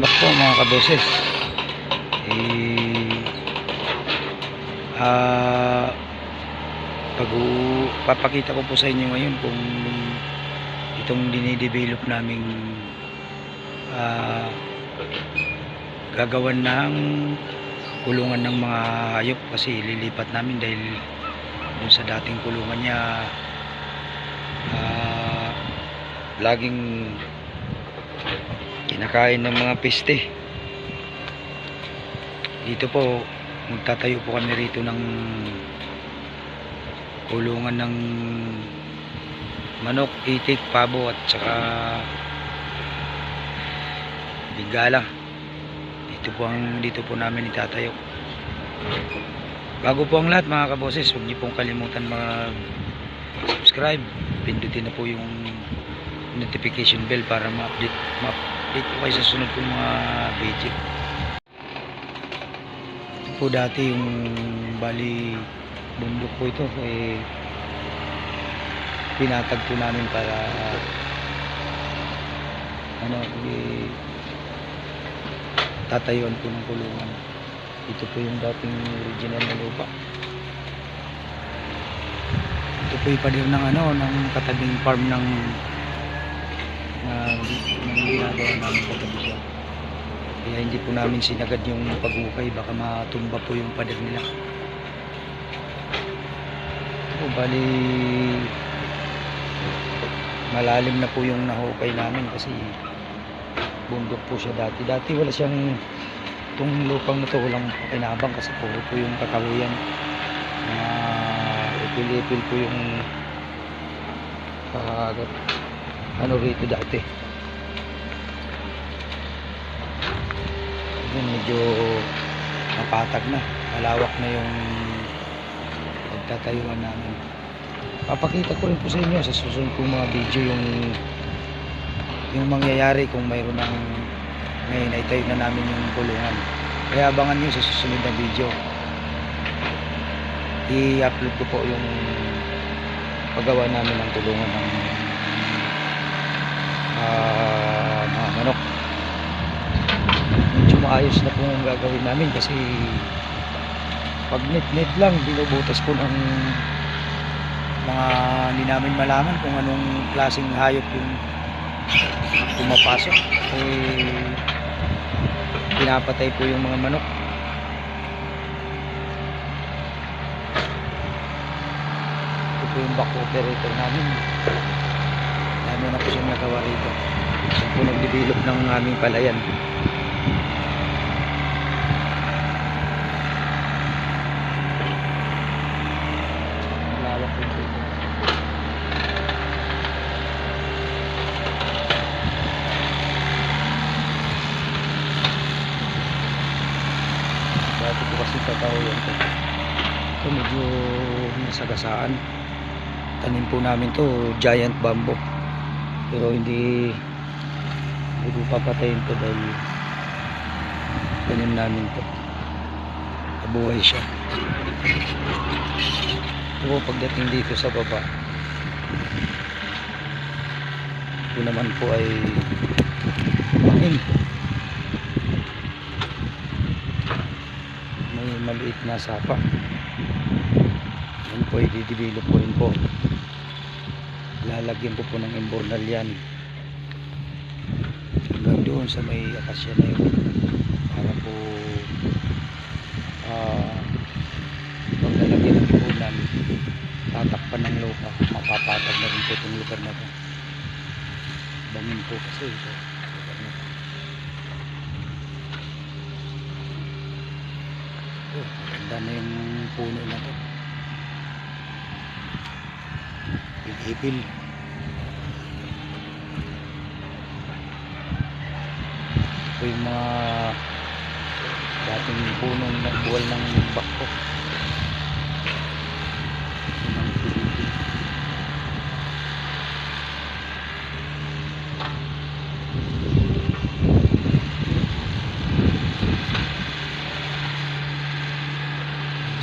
kaboses eh ah pag papakita ko po sa inyo ngayon kung itong dinidevelop naming ah gagawan ng kulungan ng mga hayop kasi lilipat namin dahil dun sa dating kulungan niya ah laging kinakain ng mga peste. Dito po magtatayo po kami rito ng kulungan ng manok, itik, pabo at saka bigala. Dito po ang dito po namin itatayo. Bago po ang lahat mga kaboses huwag niyo pong kalimutan mag subscribe pindutin na po yung notification bell para ma-update ma-update po kayo sa sunod kong mga video ito po dati yung bali bundok po ito. Eh pinatag po namin para ano eh, tatayuan po ng kulungan. Ito po yung dating original na lupa. Ito po yung pader ng ano ng katabing farm ng na ng ginagawa namin katabi siya kaya hindi po namin sinagad yung paghukay baka matumba po yung pader nila. Po bali malalim na po yung nahukay namin kasi bundok po siya dati. Dati wala siyang itong lupang na to walang pakinabang kasi puro po yung kakahuyan. Na ipil-ipil po yung uh, ano rito dati? Yun medyo napatag na. Malawak na yung pagtatayuan namin. Papakita ko rin po sa inyo sa susunod kong mga video yung yung mangyayari kung mayroon ng may naitayo na namin yung kulungan. Kaya abangan nyo sa susunod na video. I-upload ko po yung paggawa namin ng tulungan ng ah, mga manok. Medyo maayos na po ang gagawin namin kasi pag net-net lang binubutas po ng mga hindi namin malaman kung anong klaseng hayop yung pumapasok. Eh pinapatay po yung mga manok. Ito po yung back operator namin na po siyang nagawa rito. Siya po nag-develop ng aming palayan. Dati po kasi tataw yan to ito medyo nasagasaan. Tanim po namin to giant bamboo pero hindi hindi ko papatayin to dahil tanim namin to. Nabuhay siya. Ito pagdating dito sa baba ito naman po ay bangin may maliit na sapa. Yan po i-develop ko rin po lalagyan ko po ng imbornal yan. Hanggang doon sa may akasya na yun. Para po ah pag nalagyan ng ipunan tatakpan ng lupa. Mapapatag na rin po itong lugar na to. Bangin po kasi ito. Lugar oh, na yung puno na to ipil ito yung mga dating punong nagbuwal ng bako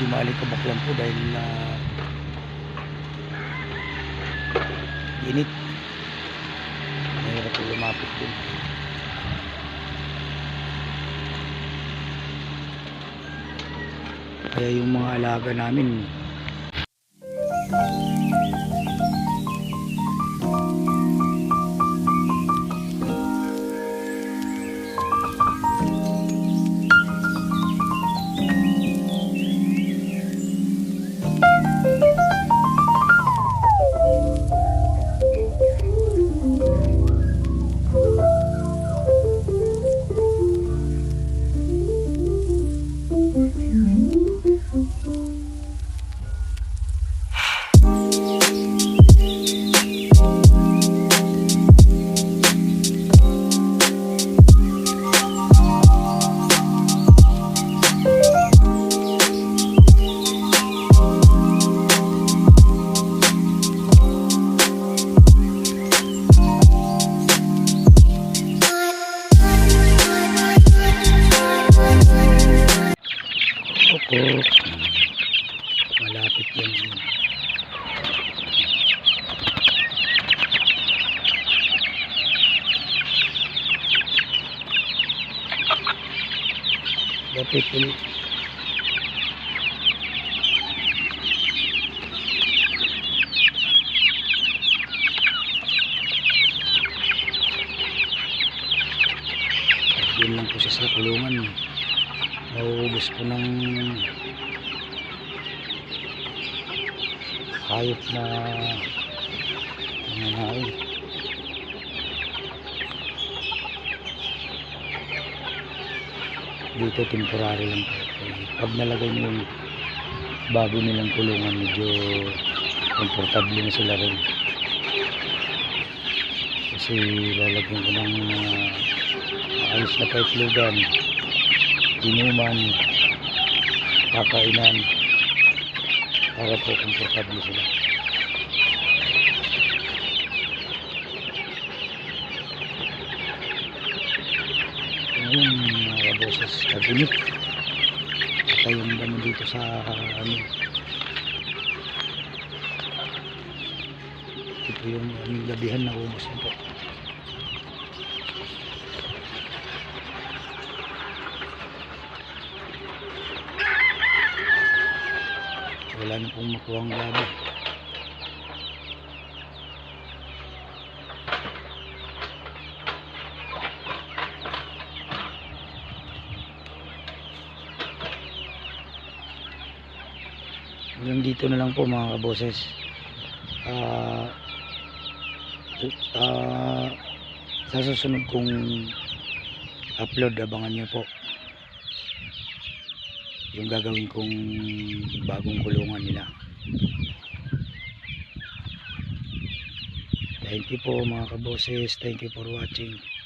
maalikabok lang po dahil na init mahirap po lumapit din. Kaya yung mga alaga namin Malapit yan. Lapit ulit. Yun lang po siya sa kulungan. Nauubos po ng hayop na nangangain. Dito temporary lang po. Pag nalagay mo yung bago nilang kulungan, medyo komportable na sila rin. Kasi lalagyan ko ng mga maayos na kaitlugan, inuman, kakainan, para po komportable sila. Ngayon, mga kaboses, taginit. At yung damo dito sa ano. Ito yung aming gabihan na ubos na. Wala na pong makuha ang gabi. Hanggang dito na lang po mga kaboses. Ah ah, sa susunod kong upload, abangan nyo po yung gagawin kong bagong kulungan nila. Thank you po mga kaboses. Thank you for watching.